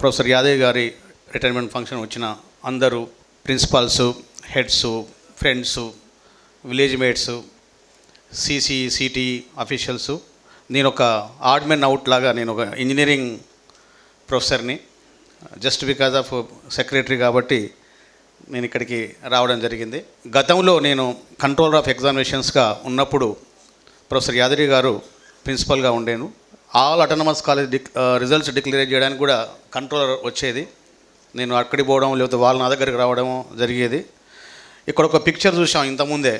Professor Yadav గారి retirement function వచ్చిన అందరూ principals heads friends village mates CC city officials నేను ఒక ఆడ్మెన్ అవుట్ లాగా నేను ఒక ఇంజనీరింగ్ ప్రొఫెసర్ని జస్ట్ బికాజ్ ఆఫ్ సెక్రటరీ కాబట్టి నేను ఇక్కడికి రావడం జరిగింది. గతంలో నేను కంట్రోలర్ ఆఫ్ ఎగ్జామినేషన్స్గా ఉన్నప్పుడు ప్రొఫెసర్ యాదరి గారు ప్రిన్సిపల్గా ఉండేను. ఆల్ అటానమస్ కాలేజ్ డిక్ రిజల్ట్స్ డిక్లేర్ చేయడానికి కూడా కంట్రోలర్ వచ్చేది. నేను అక్కడికి పోవడం లేకపోతే వాళ్ళ నా దగ్గరికి రావడం జరిగేది. ఇక్కడ ఒక పిక్చర్ చూసాం ఇంతకుముందే.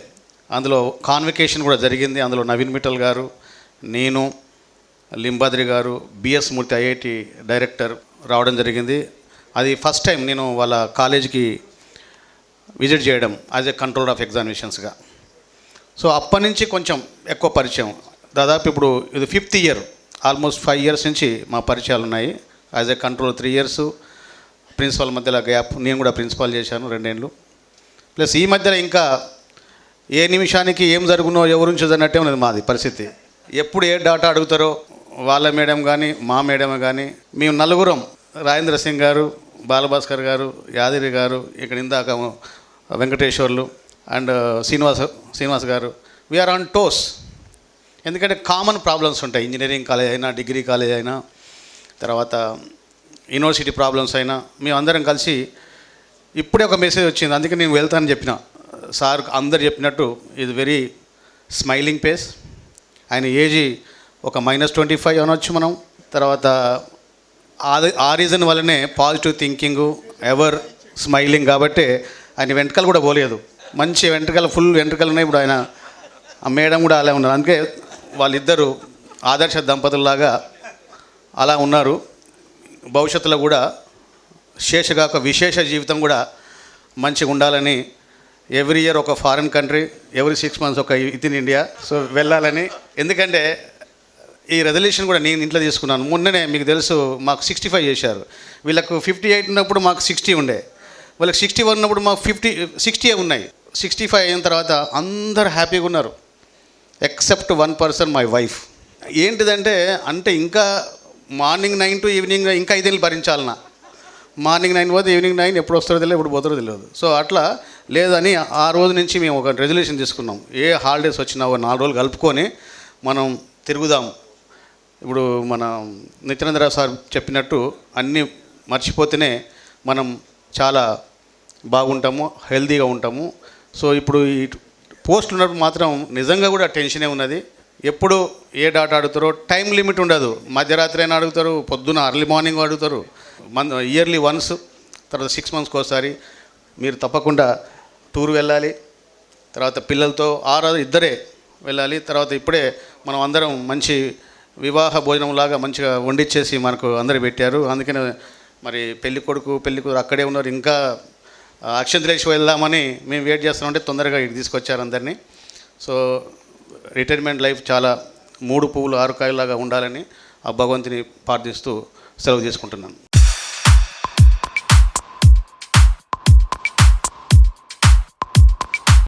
అందులో కాన్వికేషన్ కూడా జరిగింది. అందులో నవీన్ మిట్టల్ గారు నేను లింబాద్రి గారు బిఎస్ మూర్తి ఐఐటి డైరెక్టర్ రావడం జరిగింది. అది ఫస్ట్ టైం నేను వాళ్ళ కాలేజీకి విజిట్ చేయడం యాజ్ ఎ కంట్రోల్ ఆఫ్ ఎగ్జామినేషన్స్గా సో అప్పటి నుంచి కొంచెం ఎక్కువ పరిచయం. దాదాపు ఇప్పుడు ఇది fifth year almost five years నుంచి మా పరిచయాలు ఉన్నాయి. As a control three years principal మధ్యలో గ్యాప్ నేను కూడా ప్రిన్సిపాల్ చేశాను రెండేళ్ళు. ప్లస్ ఈ మధ్యలో ఇంకా ఏ నిమిషానికి ఏం జరుగునో ఎవరు చదివినట్టే ఉన్నది మాది పరిస్థితి. ఎప్పుడు ఏ డాటా అడుగుతారో వాళ్ళ మేడం కానీ మా మేడం కానీ మేము నలుగురం రాజేంద్ర సింగ్ గారు బాలభాస్కర్ గారు యాదగిరి గారు ఇక్కడ ఇందాక వెంకటేశ్వర్లు అండ్ శ్రీనివాస్ శ్రీనివాస్ గారు వీఆర్ ఆన్ టోస్ ఎందుకంటే కామన్ ప్రాబ్లమ్స్ ఉంటాయి. ఇంజనీరింగ్ కాలేజ్ అయినా డిగ్రీ కాలేజ్ అయినా తర్వాత యూనివర్సిటీ ప్రాబ్లమ్స్ అయినా మేము అందరం కలిసి ఇప్పుడే ఒక మెసేజ్ వచ్చింది. అందుకే నేను వెళ్తానని చెప్పిన. సార్ అందరు చెప్పినట్టు ఇది వెరీ స్మైలింగ్ పేస్ ఆయన ఏజీ ఒక మైనస్ ట్వంటీ ఫైవ్ అనొచ్చు మనం. తర్వాత ఆ రీజన్ వల్లనే పాజిటివ్ థింకింగ్ ఎవర్ స్మైలింగ్ కాబట్టి ఆయన వెంట్రుకలు కూడా పోలేదు. మంచి వెంట్రుకలు ఫుల్ వెంట్రుకలు ఉన్నాయి. ఇప్పుడు ఆయన ఆ మేడం కూడా అలా ఉన్నారు. అందుకే వాళ్ళిద్దరూ ఆదర్శ దంపతుల్లాగా అలా ఉన్నారు. భవిష్యత్తులో కూడా శేషగా ఒక విశేష జీవితం కూడా మంచిగా ఉండాలని ఎవ్రీ ఇయర్ ఒక foreign country every six months ఒక ఇత్ ఇన్ ఇండియా. సో వెళ్ళాలని. ఎందుకంటే ఈ రెజల్యూషన్ కూడా నేను ఇంట్లో తీసుకున్నాను. మొన్ననే మీకు తెలుసు మాకు సిక్స్టీ ఫైవ్ చేశారు. వీళ్ళకు ఫిఫ్టీ ఎయిట్ ఉన్నప్పుడు మాకు సిక్స్టీ ఉండే. వాళ్ళకి సిక్స్టీ వన్ ఉన్నప్పుడు మాకు ఫిఫ్టీ సిక్స్టీ ఉన్నాయి. సిక్స్టీ ఫైవ్ అయిన తర్వాత అందరు హ్యాపీగా ఉన్నారు. Except one person my wife ఏంటిదంటే అంటే ఇంకా మార్నింగ్ నైన్ టు ఈవినింగ్ ఇంకా ఐదేళ్ళు భరించాలన్నా. మార్నింగ్ నైన్ పోతే ఈవినింగ్ నైన్ ఎప్పుడు వస్తారో తెలియదు ఎప్పుడు పోతారో తెలియదు. సో అట్లా లేదని ఆ రోజు నుంచి మేము ఒక రెజల్యూషన్ తీసుకున్నాం. ఏ హాలిడేస్ వచ్చినా ఒక నాలుగు రోజులు కలుపుకొని మనం తిరుగుదాం. ఇప్పుడు మన నిత్యానందరావు సార్ చెప్పినట్టు అన్నీ మర్చిపోతేనే మనం చాలా బాగుంటాము హెల్తీగా ఉంటాము. సో ఇప్పుడు పోస్ట్ ఉన్నప్పుడు మాత్రం నిజంగా కూడా టెన్షనే ఉన్నది. ఎప్పుడు ఏ డాటా అడుగుతారో టైం లిమిట్ ఉండదు. మధ్యరాత్రి అయినా అడుగుతారు పొద్దున అర్లీ మార్నింగ్ అడుగుతారు మన ఇయర్లీ వన్స్ తర్వాత సిక్స్ మంత్స్కి ఒకసారి మీరు తప్పకుండా టూర్ వెళ్ళాలి. తర్వాత పిల్లలతో ఆరు ఇద్దరే వెళ్ళాలి. తర్వాత ఇప్పుడే మనం అందరం మంచి వివాహ భోజనంలాగా మంచిగా వండిచ్చేసి మనకు అందరు పెట్టారు. అందుకని మరి పెళ్ళి కొడుకు పెళ్ళి కూతురు అక్కడే ఉన్నారు. ఇంకా అక్షంతలేసి వెళ్దామని మేము వెయిట్ చేస్తామంటే తొందరగా ఇటు తీసుకొచ్చారు అందరినీ. సో రిటైర్మెంట్ లైఫ్ చాలా మూడు పువ్వులు ఆరు కాయలాగా ఉండాలని ఆ భగవంతుని ప్రార్థిస్తూ సెలవు తీసుకుంటున్నాను